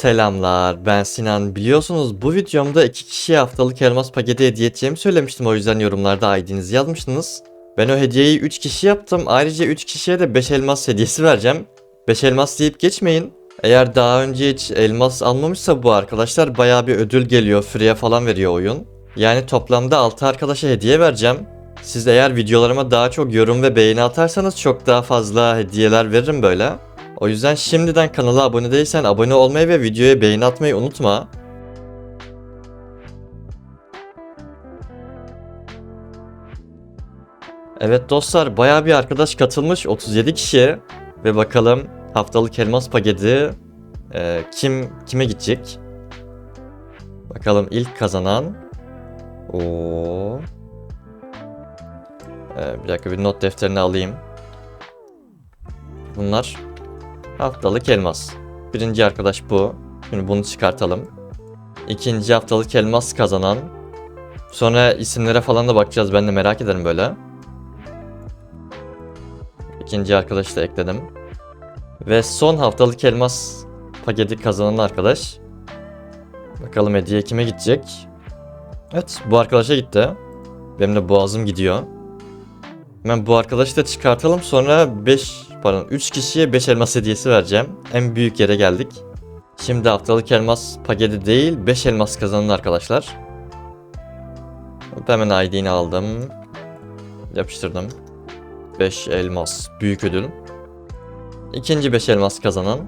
Selamlar ben Sinan. Biliyorsunuz bu videomda iki kişiye haftalık elmas paketi hediye edeceğimi söylemiştim. O yüzden yorumlarda ID'nizi yazmıştınız. Ben o hediyeyi 3 kişi yaptım. Ayrıca 3 kişiye de 5 elmas hediyesi vereceğim. 5 elmas deyip geçmeyin. Eğer daha önce hiç elmas almamışsa bu arkadaşlar baya bir ödül geliyor. Free'ye falan veriyor oyun. Yani toplamda 6 arkadaşa hediye vereceğim. Siz eğer videolarıma daha çok yorum ve beğeni atarsanız çok daha fazla hediyeler veririm böyle. O yüzden şimdiden kanala abone değilsen abone olmayı ve videoya beğeni atmayı unutma. Evet dostlar baya bir arkadaş katılmış 37 kişi ve bakalım haftalık elmas paketi e, kim kime gidecek? Bakalım ilk kazanan o bir dakika bir not defterini alayım. Bunlar Haftalık elmas. Birinci arkadaş bu. Şimdi bunu çıkartalım. İkinci haftalık elmas kazanan. Sonra isimlere falan da bakacağız. Ben de merak ederim böyle. İkinci arkadaşı da ekledim. Ve son haftalık elmas paketi kazanan arkadaş. Bakalım hediye kime gidecek? Evet bu arkadaşa gitti. Benim de boğazım gidiyor. Hemen bu arkadaşı da çıkartalım sonra 5 pardon 3 kişiye 5 elmas hediyesi vereceğim. En büyük yere geldik. Şimdi haftalık elmas paketi değil 5 elmas kazanın arkadaşlar. Hemen ID'ni aldım. Yapıştırdım. 5 elmas büyük ödül. İkinci 5 elmas kazanan.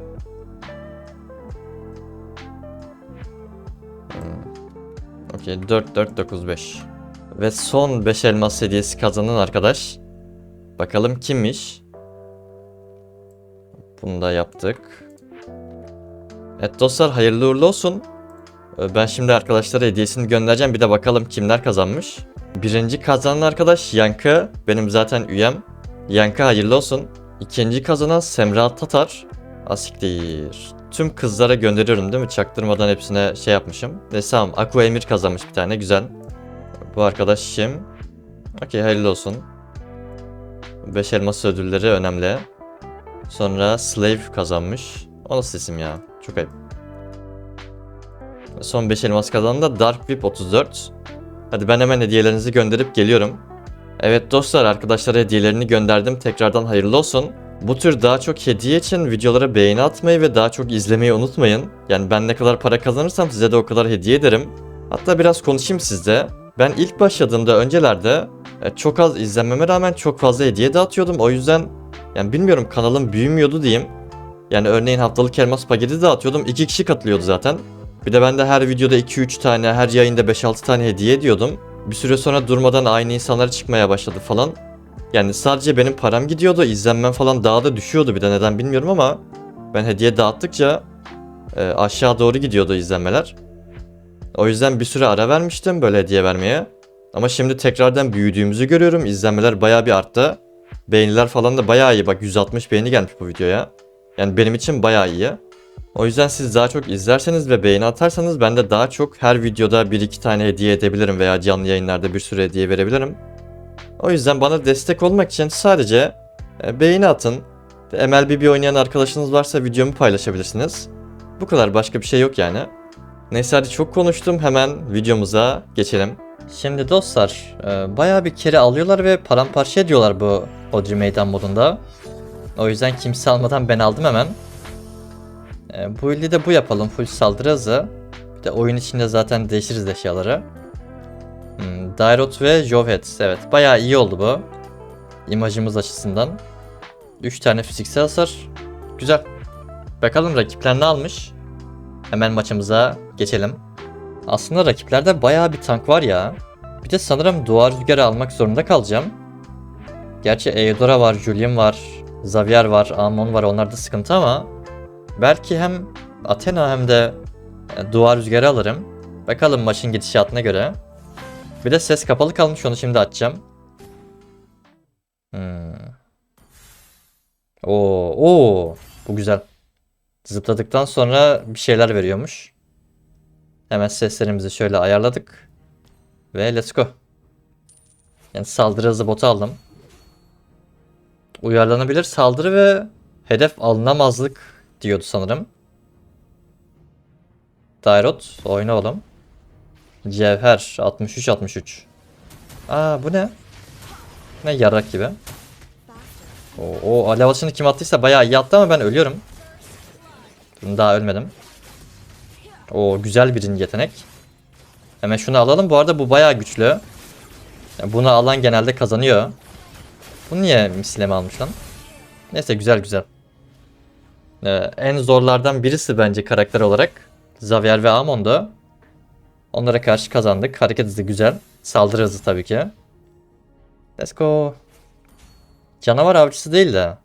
Hmm. Okey 4 4 9 5. Ve son 5 elmas hediyesi kazanan arkadaş. Bakalım kimmiş? Bunu da yaptık. Evet dostlar hayırlı uğurlu olsun. Ee, Ben şimdi arkadaşlara hediyesini göndereceğim. Bir de bakalım kimler kazanmış. Birinci kazanan arkadaş Yankı. Benim zaten üyem. Yankı hayırlı olsun. İkinci kazanan Semra Tatar. Asiktir. Tüm kızlara gönderiyorum değil mi? Çaktırmadan hepsine şey yapmışım. Neyse tamam. Aqua Emir kazanmış bir tane. Güzel. Bu arkadaş kim? Okey hayırlı olsun. 5 elmas ödülleri önemli. Sonra Slave kazanmış. O nasıl isim ya? Çok ayıp. Son 5 elmas kazanan da Dark Whip 34. Hadi ben hemen hediyelerinizi gönderip geliyorum. Evet dostlar arkadaşlara hediyelerini gönderdim. Tekrardan hayırlı olsun. Bu tür daha çok hediye için videolara beğeni atmayı ve daha çok izlemeyi unutmayın. Yani ben ne kadar para kazanırsam size de o kadar hediye ederim. Hatta biraz konuşayım sizde. Ben ilk başladığımda öncelerde e, çok az izlenmeme rağmen çok fazla hediye dağıtıyordum. O yüzden yani bilmiyorum kanalım büyümüyordu diyeyim. Yani örneğin haftalık elmas paketi dağıtıyordum. 2 kişi katılıyordu zaten. Bir de ben de her videoda 2-3 tane, her yayında 5-6 tane hediye ediyordum. Bir süre sonra durmadan aynı insanlar çıkmaya başladı falan. Yani sadece benim param gidiyordu, izlenmem falan daha da düşüyordu bir de neden bilmiyorum ama ben hediye dağıttıkça e, aşağı doğru gidiyordu izlenmeler. O yüzden bir süre ara vermiştim böyle hediye vermeye. Ama şimdi tekrardan büyüdüğümüzü görüyorum. İzlenmeler bayağı bir arttı. Beğeniler falan da bayağı iyi. Bak 160 beğeni gelmiş bu videoya. Yani benim için bayağı iyi. O yüzden siz daha çok izlerseniz ve beğeni atarsanız ben de daha çok her videoda 1-2 tane hediye edebilirim veya canlı yayınlarda bir sürü hediye verebilirim. O yüzden bana destek olmak için sadece e, beğeni atın. MLBB oynayan arkadaşınız varsa videomu paylaşabilirsiniz. Bu kadar başka bir şey yok yani. Neyse hadi çok konuştum hemen videomuza geçelim. Şimdi dostlar e, bayağı bir kere alıyorlar ve paramparça ediyorlar bu Odri Meydan modunda. O yüzden kimse almadan ben aldım hemen. E, bu ilde de bu yapalım full saldırı hızı. Bir de oyun içinde zaten değişiriz eşyaları. Hmm, Dairot ve Jovhet evet bayağı iyi oldu bu. İmajımız açısından. 3 tane fiziksel hasar. Güzel. Bakalım rakipler ne almış? Hemen maçımıza geçelim. Aslında rakiplerde bayağı bir tank var ya. Bir de sanırım duvar rüzgarı almak zorunda kalacağım. Gerçi Eudora var, Julian var, Xavier var, Amon var onlar da sıkıntı ama belki hem Athena hem de e, duvar rüzgarı alırım. Bakalım maçın gidişatına göre. Bir de ses kapalı kalmış onu şimdi açacağım. Hmm. Oo, oo, bu güzel. Zıpladıktan sonra bir şeyler veriyormuş. Hemen seslerimizi şöyle ayarladık. Ve let's go. Yani saldırı hızı botu aldım. Uyarlanabilir saldırı ve hedef alınamazlık diyordu sanırım. Dairot oyna oğlum. Cevher 63-63. Aa bu ne? Ne yarrak gibi. O, o alev atışını kim attıysa bayağı iyi attı ama ben ölüyorum. Daha ölmedim. O güzel bir yetenek. Hemen şunu alalım. Bu arada bu bayağı güçlü. Yani bunu alan genelde kazanıyor. Bu niye misleme almış lan? Neyse güzel güzel. Ee, en zorlardan birisi bence karakter olarak. Xavier ve Amon'da. Onlara karşı kazandık. Hareket hızı güzel. Saldırı hızı tabii ki. Let's go. Canavar avcısı değil de.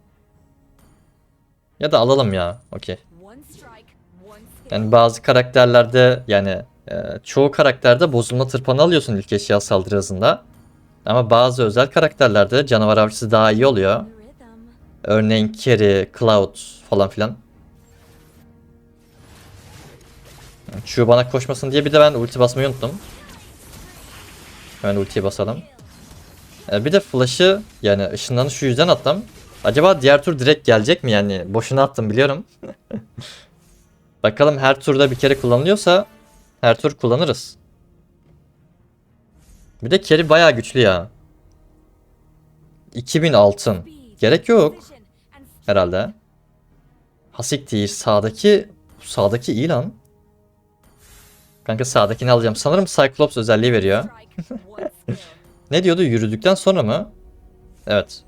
Ya da alalım ya. Okey. Yani bazı karakterlerde yani e, çoğu karakterde bozulma tırpanı alıyorsun ilk eşya saldırı hızında. Ama bazı özel karakterlerde canavar avcısı daha iyi oluyor. Örneğin Carry, Cloud falan filan. Şu bana koşmasın diye bir de ben ulti basmayı unuttum. Hemen ultiyi basalım. E, bir de flash'ı yani ışınlanı şu yüzden attım. Acaba diğer tur direkt gelecek mi yani? Boşuna attım biliyorum. Bakalım her turda bir kere kullanılıyorsa her tur kullanırız. Bir de carry bayağı güçlü ya. 2000 altın. Gerek yok herhalde. Hasik değil sağdaki sağdaki iyi lan. Kanka sağdakini alacağım. Sanırım Cyclops özelliği veriyor. Ne diyordu? Yürüdükten sonra mı? Evet.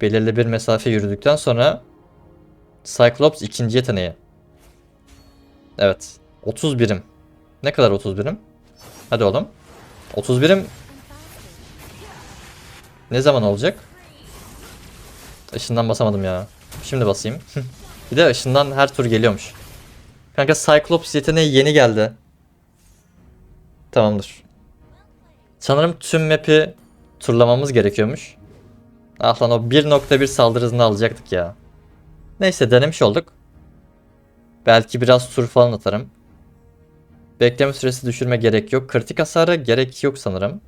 Belirli bir mesafe yürüdükten sonra Cyclops ikinci yeteneği. Evet. 30 birim. Ne kadar 30 birim? Hadi oğlum. 30 birim ne zaman olacak? Işından basamadım ya. Şimdi basayım. bir de ışından her tur geliyormuş. Kanka Cyclops yeteneği yeni geldi. Tamamdır. Sanırım tüm map'i turlamamız gerekiyormuş. Ah lan o 1.1 saldırı hızını alacaktık ya. Neyse denemiş olduk. Belki biraz tur falan atarım. Bekleme süresi düşürme gerek yok. Kritik hasara gerek yok sanırım.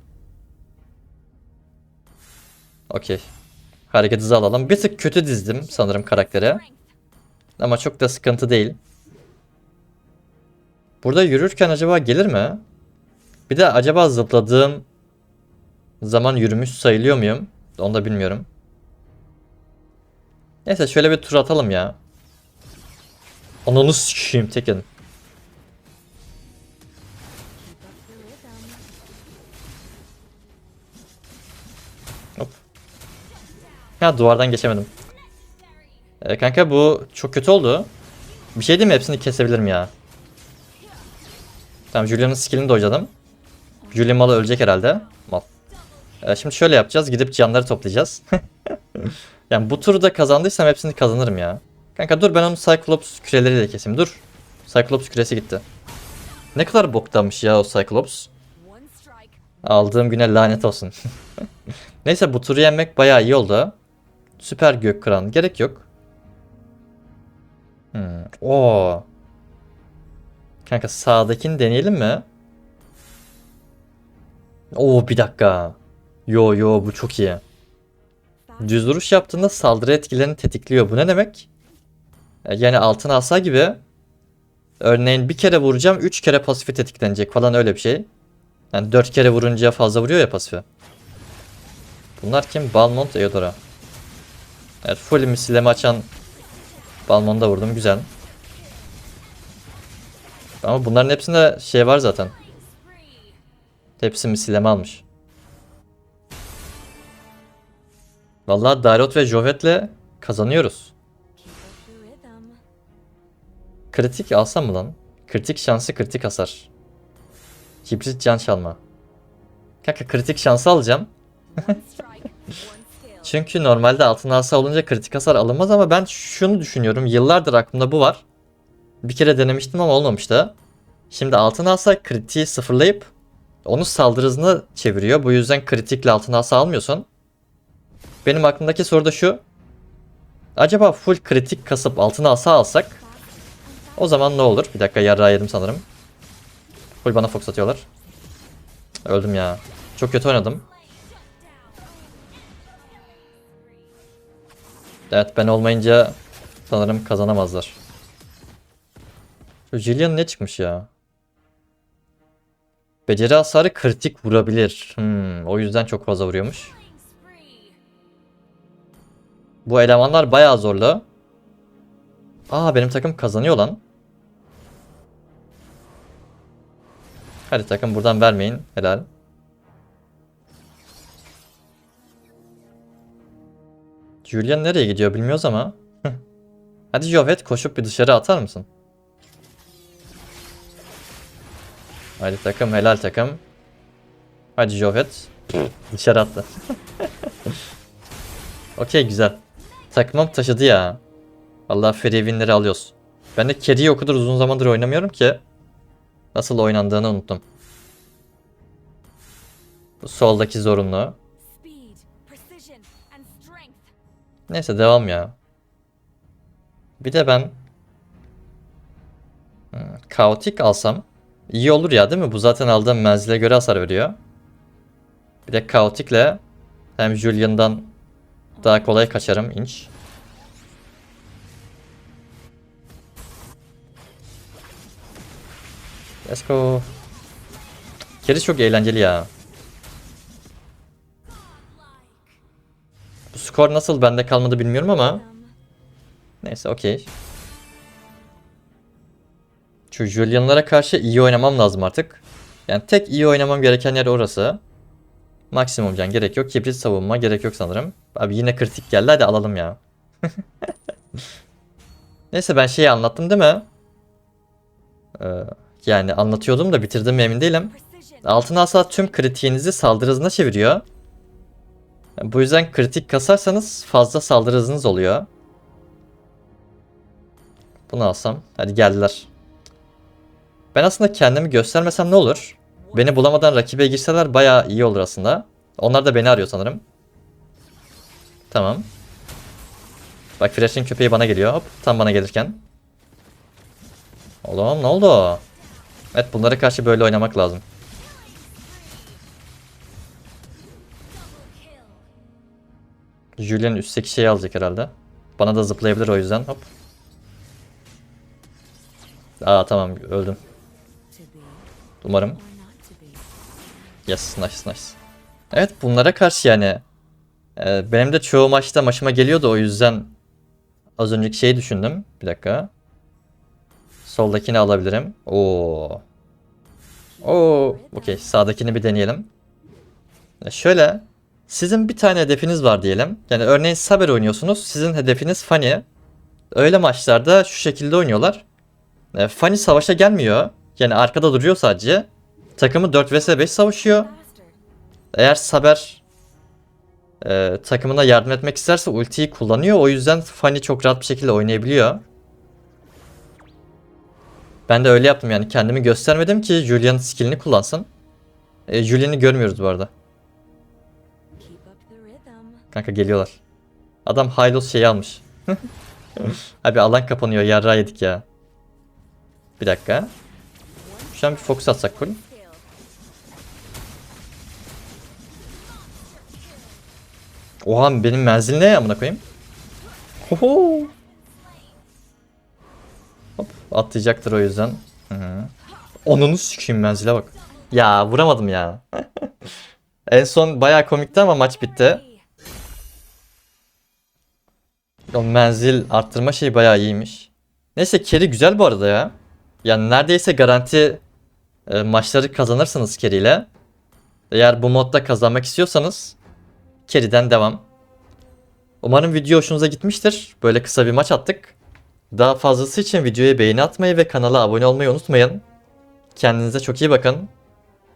Okey. Hareket hızı alalım. Bir tık kötü dizdim sanırım karaktere. Ama çok da sıkıntı değil. Burada yürürken acaba gelir mi? Bir de acaba zıpladığım zaman yürümüş sayılıyor muyum? Onu da bilmiyorum. Neyse şöyle bir tur atalım ya. Ananı sikeyim Tekin. Ha duvardan geçemedim. Ee, kanka bu çok kötü oldu. Bir şey değil mi? Hepsini kesebilirim ya. Tamam Julian'ın skillini dojladım. Julian malı ölecek herhalde. Mal. Ee, şimdi şöyle yapacağız. Gidip canları toplayacağız. yani bu turda kazandıysam hepsini kazanırım ya. Kanka dur ben onu Cyclops küreleriyle keseyim. Dur. Cyclops küresi gitti. Ne kadar boktanmış ya o Cyclops. Aldığım güne lanet olsun. Neyse bu turu yenmek bayağı iyi oldu. Süper gök kıran gerek yok. Hmm. Oo. Kanka sağdakini deneyelim mi? Oo bir dakika. Yo yo bu çok iyi. Düz vuruş yaptığında saldırı etkilerini tetikliyor. Bu ne demek? E, Yani altın asa gibi. Örneğin bir kere vuracağım 3 kere pasifi tetiklenecek falan öyle bir şey. Yani 4 kere vurunca fazla vuruyor ya pasifi. Bunlar kim? Balmont Eodora. Evet full misilleme açan Balmont'a vurdum güzel. Ama bunların hepsinde şey var zaten. Hepsi misilleme almış. Vallahi Darot ve Jovet'le kazanıyoruz. Kritik alsam mı lan? Kritik şansı kritik hasar. Hibrit can çalma. Kanka kritik şansı alacağım. Çünkü normalde altın asa olunca kritik hasar alınmaz ama ben şunu düşünüyorum. Yıllardır aklımda bu var. Bir kere denemiştim ama olmamıştı. Şimdi altın asa kritiği sıfırlayıp onu saldırı hızına çeviriyor. Bu yüzden kritikle altın asa almıyorsun. Benim aklımdaki soru da şu. Acaba full kritik kasıp altın asa alsak o zaman ne olur? Bir dakika yarrağı yedim sanırım. Full bana fox atıyorlar. Öldüm ya. Çok kötü oynadım. Evet ben olmayınca sanırım kazanamazlar. Şu Jillian ne çıkmış ya? Beceri hasarı kritik vurabilir. Hmm, o yüzden çok fazla vuruyormuş. Bu elemanlar bayağı zorlu. Aa benim takım kazanıyor lan. Hadi takım buradan vermeyin. Helal. Julian nereye gidiyor bilmiyoruz ama. Hadi Jovet koşup bir dışarı atar mısın? Hadi takım helal takım. Hadi Jovet. Dışarı attı. Okey güzel. Takımım taşıdı ya. Vallahi free winleri alıyoruz. Ben de Carry'i o kadar uzun zamandır oynamıyorum ki. Nasıl oynandığını unuttum. Bu soldaki zorunlu. Neyse devam ya. Bir de ben hmm, kaotik alsam iyi olur ya değil mi? Bu zaten aldığım menzile göre hasar veriyor. Bir de kaotikle hem Julian'dan daha kolay kaçarım inç. Let's go. Keri çok eğlenceli ya. Skor nasıl bende kalmadı bilmiyorum ama neyse okey. Şu Julian'lara karşı iyi oynamam lazım artık. Yani tek iyi oynamam gereken yer orası. Maksimum can gerek yok. Kibrit savunma gerek yok sanırım. Abi yine kritik geldi hadi alalım ya. Neyse ben şeyi anlattım değil mi? Ee, yani anlatıyordum da bitirdim mi emin değilim. Altın asa tüm kritiğinizi saldırı çeviriyor. Bu yüzden kritik kasarsanız fazla saldırı hızınız oluyor. Bunu alsam. Hadi geldiler. Ben aslında kendimi göstermesem ne olur? Beni bulamadan rakibe girseler bayağı iyi olur aslında. Onlar da beni arıyor sanırım. Tamam. Bak Fresh'in köpeği bana geliyor. Hop tam bana gelirken. Oğlum ne oldu? Evet bunlara karşı böyle oynamak lazım. Julian üstteki şeyi alacak herhalde. Bana da zıplayabilir o yüzden. Hop. Aa tamam öldüm. Umarım. Yes nice nice. Evet bunlara karşı yani. e, benim de çoğu maçta maçıma geliyordu o yüzden az önceki şeyi düşündüm. Bir dakika. Soldakini alabilirim. Oo. Oo. Okey sağdakini bir deneyelim. E, Şöyle. Sizin bir tane hedefiniz var diyelim. Yani örneğin Saber oynuyorsunuz. Sizin hedefiniz Fanny. Öyle maçlarda şu şekilde oynuyorlar. E, Fanny savaşa gelmiyor. Yani arkada duruyor sadece. Takımı 4 vs 5 savaşıyor. Eğer Saber e, takımına yardım etmek isterse ultiyi kullanıyor. O yüzden Fanny çok rahat bir şekilde oynayabiliyor. Ben de öyle yaptım yani kendimi göstermedim ki Julian skillini kullansın. E, Julian'ı görmüyoruz bu arada. Kanka geliyorlar. Adam Hylos şeyi almış. Abi alan kapanıyor yarra yedik ya. Bir dakika. Şu an bir fokus atsak. Skill. Oha benim menzil ne amına koyayım? Hoho. Hop atlayacaktır o yüzden. Hı -hı. Onunu sikeyim menzile bak. Ya vuramadım ya. en son bayağı komikti ama maç bitti. O menzil arttırma şeyi bayağı iyiymiş. Neyse carry güzel bu arada ya. Yani neredeyse garanti e, maçları kazanırsınız carry ile. Eğer bu modda kazanmak istiyorsanız carry'den devam. Umarım video hoşunuza gitmiştir. Böyle kısa bir maç attık. Daha fazlası için videoya beğeni atmayı ve kanala abone olmayı unutmayın. Kendinize çok iyi bakın.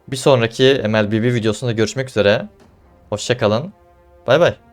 Bir sonraki MLBB videosunda görüşmek üzere. Hoşçakalın. Bay bay.